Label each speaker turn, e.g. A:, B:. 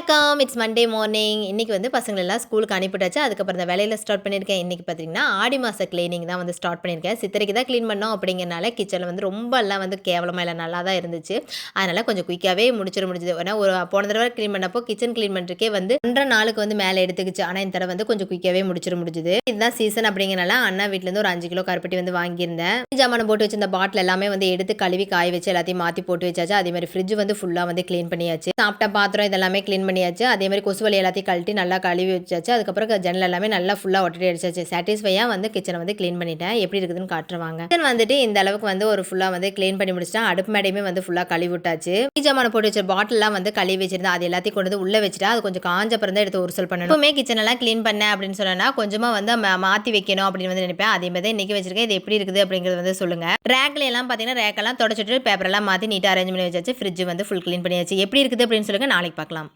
A: வணக்கம். It's Monday morning இன்றைக்கி வந்து பசங்களெல்லாம் ஸ்கூலுக்கு அனுப்பிட்டாச்சு அதுக்கப்புறம் இந்த வேலையில் ஸ்டார்ட் பண்ணியிருக்கேன். இன்றைக்கி பார்த்தீங்கன்னா ஆடி மாத க்ளீனிங் தான் வந்து ஸ்டார்ட் பண்ணியிருக்கேன். சித்திரைக்கு தான் க்ளீன் பண்ணோம் அப்படிங்கிறனால கிச்சனில் வந்து ரொம்ப எல்லாம் வந்து கேவலமாக இல்லை நல்லா தான் இருந்துச்சு. அதனால் கொஞ்சம் குயிக்காகவே முடிச்சிட முடிஞ்சது. ஏன்னா ஒரு போன தடவை க்ளீன் பண்ணப்போ கிச்சன் க்ளீன் பண்ணுறக்கே வந்து ஒன்றரை நாளுக்கு வந்து மேலே எடுத்துக்கிச்சு. ஆனால் இந்த தடவை வந்து கொஞ்சம் குயிக்காகவே முடிச்சிட முடிஞ்சுது. இதுதான் சீசன் அப்படிங்கிறனால அண்ணா வீட்டிலேருந்து ஒரு அஞ்சு கிலோ கருப்பட்டி வந்து வாங்கியிருந்தேன். ஜாமான போட்டு வச்சிருந்த பாட்டில் எல்லாமே வந்து எடுத்து கழுவி காய வச்சு எல்லாத்தையும் மாற்றி போட்டு வச்சாச்சு. அதே மாதிரி ஃப்ரிட்ஜ் வந்து ஃபுல்லாக வந்து க்ளீன் பண்ணியாச்சு. சாப்பிட்ட பாத்திரம் இதெல்லாமே க்ளீன் பண்ணியாச்சு. அதே மாதிரி கொசு வலி எல்லாத்தையும் கழட்டி நல்லா கழுவி வச்சாச்சு. அதுக்கப்புறம் ஜன்னல் எல்லாமே நல்லா ஃபுல்லாக ஒட்டடி அடிச்சாச்சு. சாட்டிஸ்ஃபையாக வந்து கிச்சனை வந்து க்ளீன் பண்ணிட்டேன். எப்படி இருக்குதுன்னு காட்டுவாங்க கிச்சன் வந்துட்டு இந்த அளவுக்கு வந்து ஒரு ஃபுல்லாக வந்து க்ளீன் பண்ணி முடிச்சிட்டேன். அடுப்பு மேடையுமே வந்து ஃபுல்லாக கழுவி விட்டாச்சு. ஜாமான போட்டு வச்ச பாட்டிலாம் வந்து கழுவி வச்சிருந்தேன். அது எல்லாத்தையும் கொண்டு வந்து உள்ளே வச்சுட்டா அது கொஞ்சம் காஞ்ச அப்புறம் தான் எடுத்து ஒரு சொல் பண்ணணும். எப்பவுமே கிச்சன் எல்லாம் க்ளீன் பண்ணேன் அப்படின்னு சொன்னா கொஞ்சமாக வந்து மாற்றி வைக்கணும் அப்படின்னு வந்து நினைப்பேன். அதே மாதிரி தான் இன்றைக்கி வச்சிருக்கேன். இது எப்படி இருக்குது அப்படிங்கிறது வந்து சொல்லுங்க. ரேக்ல எல்லாம் பார்த்தீங்கன்னா ரேக்கெல்லாம் தொடச்சிட்டு பேப்பரெல்லாம் மாற்றி நீட்டாக அரேஞ்ச் பண்ணி வச்சாச்சு. ஃப்ரிட்ஜ் வந்து ஃபுல் க்ளீன் பண்ணியாச்சு. எப்படி இருக்குது அப்படின்னு சொல்லுங்கள் நாளைக்கு பார்க்கலாம்.